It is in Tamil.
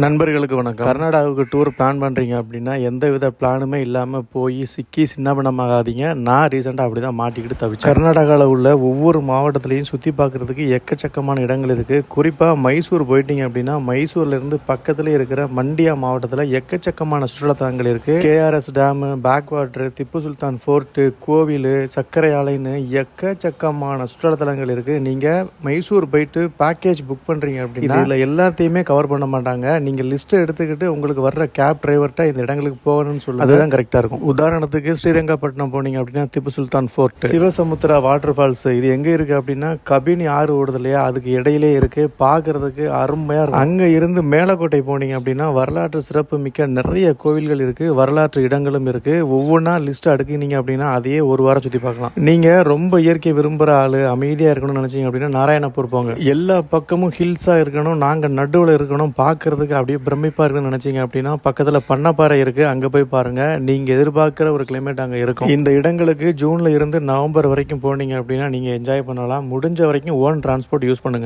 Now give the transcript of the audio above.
நண்பர்களுக்கு வணக்கம். கர்நாடகாவுக்கு டூர் பிளான் பண்ணுறீங்க அப்படின்னா எந்த வித பிளானுமே இல்லாமல் போய் சிக்கி சின்னபனமாகாதீங்க நான் ரீசெண்டாக அப்படி தான் மாட்டிக்கிட்டு தவிச்சேன். கர்நாடகாவில் உள்ள ஒவ்வொரு மாவட்டத்திலையும் சுற்றி பார்க்குறதுக்கு எக்கச்சக்கமான இடங்கள் இருக்குது குறிப்பாக மைசூர் போயிட்டீங்க அப்படின்னா மைசூர்லேருந்து பக்கத்தில் இருக்கிற மண்டியா மாவட்டத்தில் எக்கச்சக்கமான சுற்றுலாத்தலங்கள் இருக்குது KRS dam backwater Tipu Sultan fort கோவில் சர்க்கரை ஆலைன்னு எக்கச்சக்கமான சுற்றுலாத்தலங்கள் இருக்குது நீங்கள் மைசூர் போயிட்டு பேக்கேஜ் புக் பண்ணுறீங்க அப்படின்னா இதில் எல்லாத்தையுமே கவர் பண்ண மாட்டாங்க. நீங்கள் லிஸ்ட்டை எடுத்துக்கிட்டு உங்களுக்கு வர்ற கேப் டிரைவர்கிட்ட இந்த இடங்களுக்கு போகணும்னு சொல்லி அதுதான் கரெக்டாக இருக்கும். உதாரணத்துக்கு ஸ்ரீரங்கப்பட்டினம் போனீங்க அப்படின்னா Tipu Sultan fort Shivasamudra water falls இது எங்கே இருக்குது அப்படின்னா கபினி ஆறு ஓடுது இல்லையா அதுக்கு இடையிலே இருக்குது பார்க்கறதுக்கு அருமையாக இருக்கும். அங்கே இருந்து மேலக்கோட்டை போனீங்க அப்படின்னா வரலாற்று சிறப்பு மிக்க நிறைய கோவில்கள் இருக்குது வரலாற்று இடங்களும் இருக்குது ஒவ்வொன்றா லிஸ்ட் அடுக்கினீங்க அப்படின்னா அதையே ஒரு வாரம் சுற்றி பார்க்கலாம். நீங்கள் ரொம்ப இயற்கை விரும்புகிற ஆள் அமைதியாக இருக்கணும்னு நினச்சிங்க அப்படின்னா நாராயணப்பூர் போங்க. எல்லா பக்கமும் ஹில்ஸாக இருக்கணும். நாங்கள் நடுவில் இருக்கணும். பார்க்கறதுக்கு அப்படியே பிரமிப்பாக இருக்குன்னு நினச்சிங்க அப்படின்னா பக்கத்தில் பண்ணப்பாறை இருக்குது அங்கே போய் பாருங்கள் நீங்கள் எதிர்பார்க்குற ஒரு கிளைமேட் அங்கே இருக்கும். இந்த இடங்களுக்கு ஜூனில் இருந்து நவம்பர் வரைக்கும் போனீங்க அப்படின்னா நீங்கள் என்ஜாய் பண்ணலாம். முடிஞ்ச வரைக்கும் ஓன் டிரான்ஸ்போர்ட் யூஸ் பண்ணுங்கள்